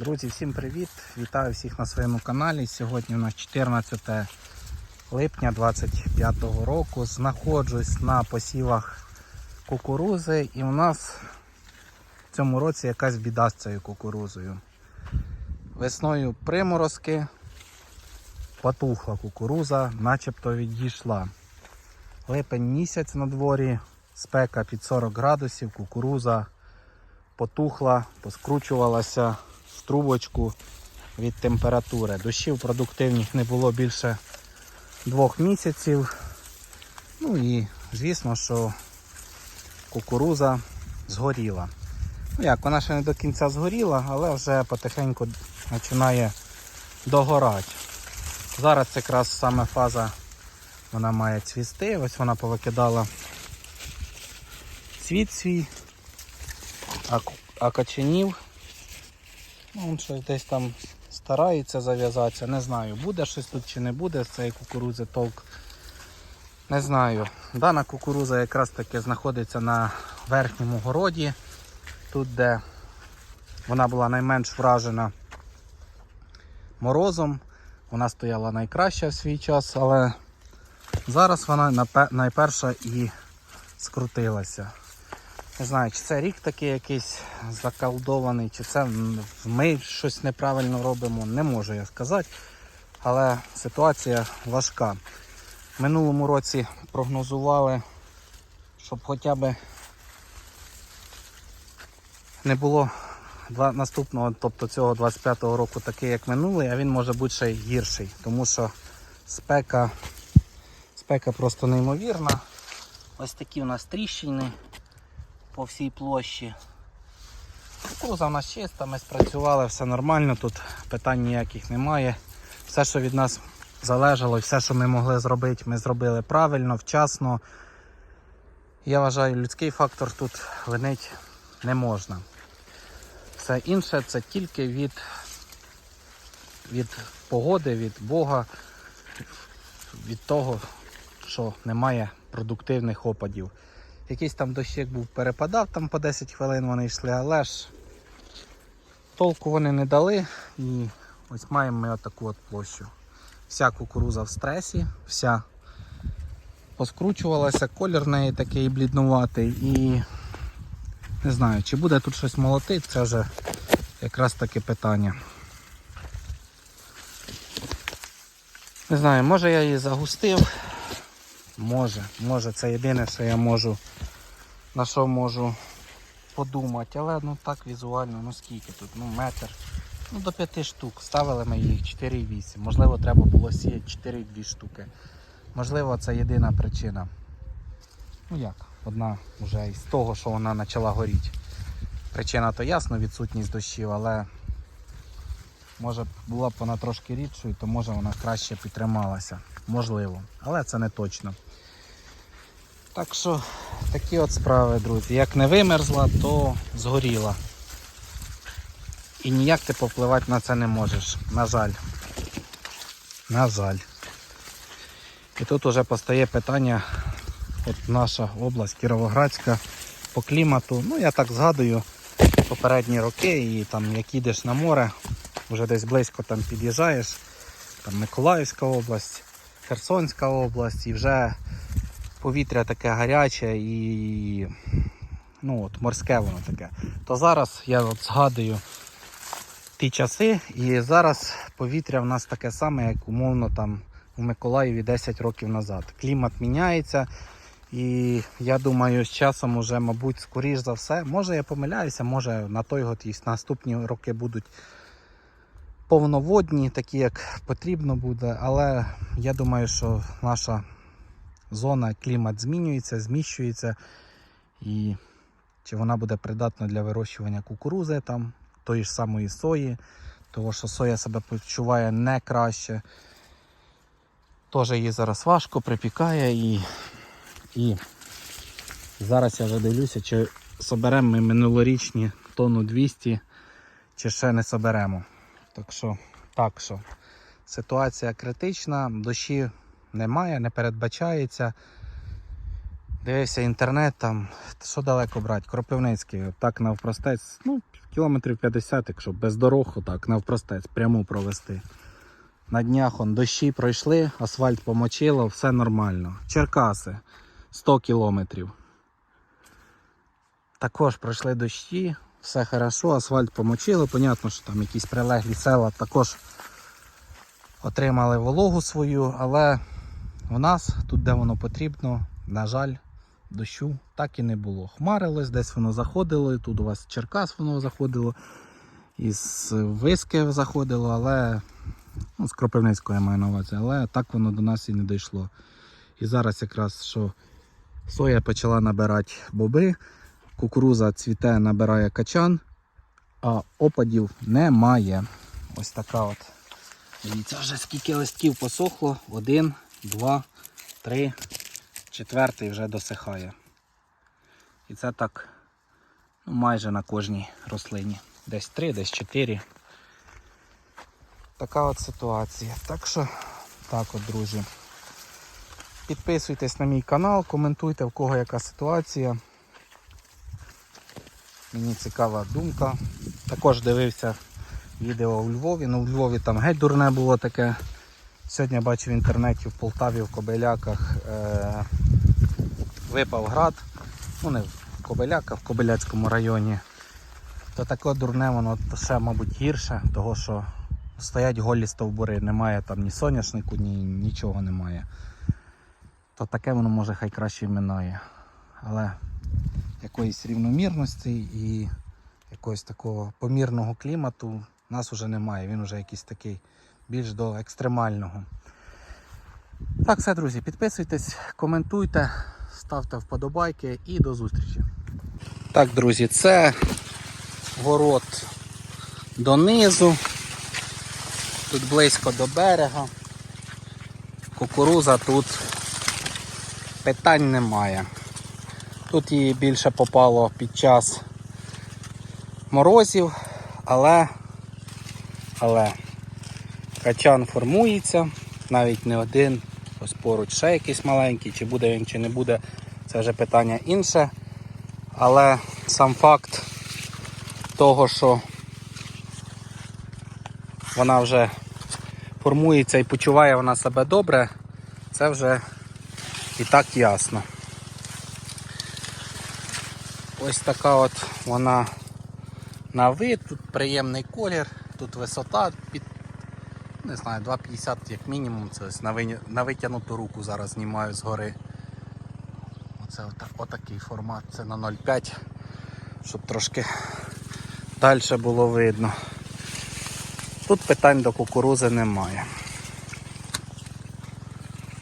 Друзі, всім привіт! Вітаю всіх на своєму каналі. Сьогодні у нас 14 липня 2025 року. Знаходжусь на посівах кукурузи і у нас в цьому році якась біда з цією кукурузою. Весною приморозки, потухла кукуруза, начебто відійшла. Липень місяць на дворі, спека під 40 градусів, кукуруза потухла, поскручувалася в трубочку від температури. Дощів продуктивних не було більше двох місяців. Ну і звісно, що кукуруза згоріла. Ну як, вона ще не до кінця згоріла, але вже потихеньку починає догорати. Зараз якраз саме фаза вона має цвісти. Ось вона повикидала цвіт свій, а, качанів. Ну, він щось десь там старається зав'язатися. Не знаю, буде щось тут чи не буде з цієї кукурудзи толк. Не знаю. Дана кукуруза якраз таки знаходиться на верхньому городі, тут де вона була найменш вражена морозом. Вона стояла найкраще в свій час, але зараз вона найперша і скрутилася. Не знаю, чи це рік такий якийсь заколдований, чи це ми щось неправильно робимо, не можу я сказати. Але ситуація важка. Минулому році прогнозували, щоб хоча б не було наступного, тобто цього 25-го року такий, як минулий, а він може бути ще й гірший, тому що спека, спека просто неймовірна. Ось такі у нас тріщини по всій площі. Кукуруза в нас чиста, ми спрацювали, все нормально, тут питань ніяких немає. Все, що від нас залежало, і все, що ми могли зробити, ми зробили правильно, вчасно. Я вважаю, людський фактор тут винить не можна. Все інше це тільки від, від погоди, від Бога, від того, що немає продуктивних опадів. Якийсь там дощик був перепадав, там по 10 хвилин вони йшли, але ж толку вони не дали. І ось маємо ми отаку от площу. Вся кукуруза в стресі, вся поскручувалася, колір неї такий бліднуватий і не знаю, чи буде тут щось молотити, це вже якраз таке питання. Не знаю, може я її загустив. Може, може, це єдине, що я можу, на що можу подумати, але ну так візуально, ну скільки тут, ну метр. Ну до 5 штук. Ставили ми їх 4,8. Можливо, треба було сіяти 4,2 штуки. Можливо, це єдина причина. Ну як, одна вже із того, що вона почала горіти. Причина то ясно, відсутність дощів, але може була б вона трошки рідшою, то може вона краще підтрималася. Можливо, але це не точно. Так що такі от справи, друзі. Як не вимерзла, то згоріла. І ніяк ти повпливати на це не можеш. На жаль. На жаль. І тут уже постає питання, от наша область Кіровоградська по клімату. Ну я так згадую попередні роки і там як їдеш на море, вже десь близько там під'їжджаєш, там Миколаївська область, Херсонська область, і вже повітря таке гаряче і ну от морське воно таке. То зараз я от згадую ті часи, і зараз повітря в нас таке саме, як умовно там у Миколаєві 10 років назад. Клімат міняється. І я думаю, з часом уже, мабуть, скоріш за все, може я помиляюся, може на той год і наступні роки будуть повноводні, такі як потрібно буде, але я думаю, що наша зона, клімат змінюється, зміщується, і чи вона буде придатна для вирощування кукурузи, там, тої ж самої сої, тому що соя себе почуває не краще. Теж її зараз важко, припікає і, і зараз я вже дивлюся, чи соберемо ми минулорічні тонну 200, чи ще не соберемо. Так що, так що, ситуація критична, дощі немає, не передбачається. Дивився інтернет, там, що далеко брати, Кропивницький, так навпростець, ну, кілометрів 50, якщо без дорог, отак, навпростець, пряму провести. На днях он дощі пройшли, асфальт помочило, все нормально. Черкаси 100 кілометрів. Також пройшли дощі, все хорошо, асфальт помочило. Понятно, що там якісь прилеглі села також отримали вологу свою, але у нас тут, де воно потрібно, на жаль, дощу так і не було. Хмарилось, десь воно заходило, тут у вас Черкас воно заходило, із Виски заходило, але ну, з Кропивницького я маю на увазі, але так воно до нас і не дійшло. І зараз якраз що соя почала набирати боби, кукуруза цвіте, набирає качан, а опадів немає. Ось така от. Дивіться, вже скільки листків посохло. Один, два, три, четвертий вже досихає. І це так ну, майже на кожній рослині. Десь три, десь чотири. Така от ситуація. Так що, так от, друзі. Підписуйтесь на мій канал, коментуйте, в кого яка ситуація. Мені цікава думка. Також дивився відео у Львові. Ну, у Львові там геть дурне було таке. Сьогодні я бачив в інтернеті в Полтаві, в Кобиляках е- випав град. Ну не в Кобиляках, в Кобиляцькому районі. То таке дурне, воно ще, мабуть, гірше, того що стоять голі стовбури, немає там ні соняшнику, ні нічого немає. То таке воно може хай краще і минає. Але якоїсь рівномірності і якогось такого помірного клімату нас вже немає. Він вже якийсь такий більш до екстремального. Так, все, друзі, підписуйтесь, коментуйте, ставте вподобайки і до зустрічі. Так, друзі, це ворот донизу. Тут близько до берега. Кукуруза тут питань немає. Тут її більше попало під час морозів, але, але качан формується, навіть не один, ось поруч ще якийсь маленький, чи буде він, чи не буде, це вже питання інше. Але сам факт того, що вона вже формується і почуває вона себе добре, це вже і так ясно. Ось така от вона на вид, тут приємний колір, тут висота під не знаю, 2,50 як мінімум. Це ось на, виня- на витягнуту руку зараз знімаю згори. Оце отак, отакий формат, це на 0,5, щоб трошки далі було видно. Тут питань до кукурузи немає.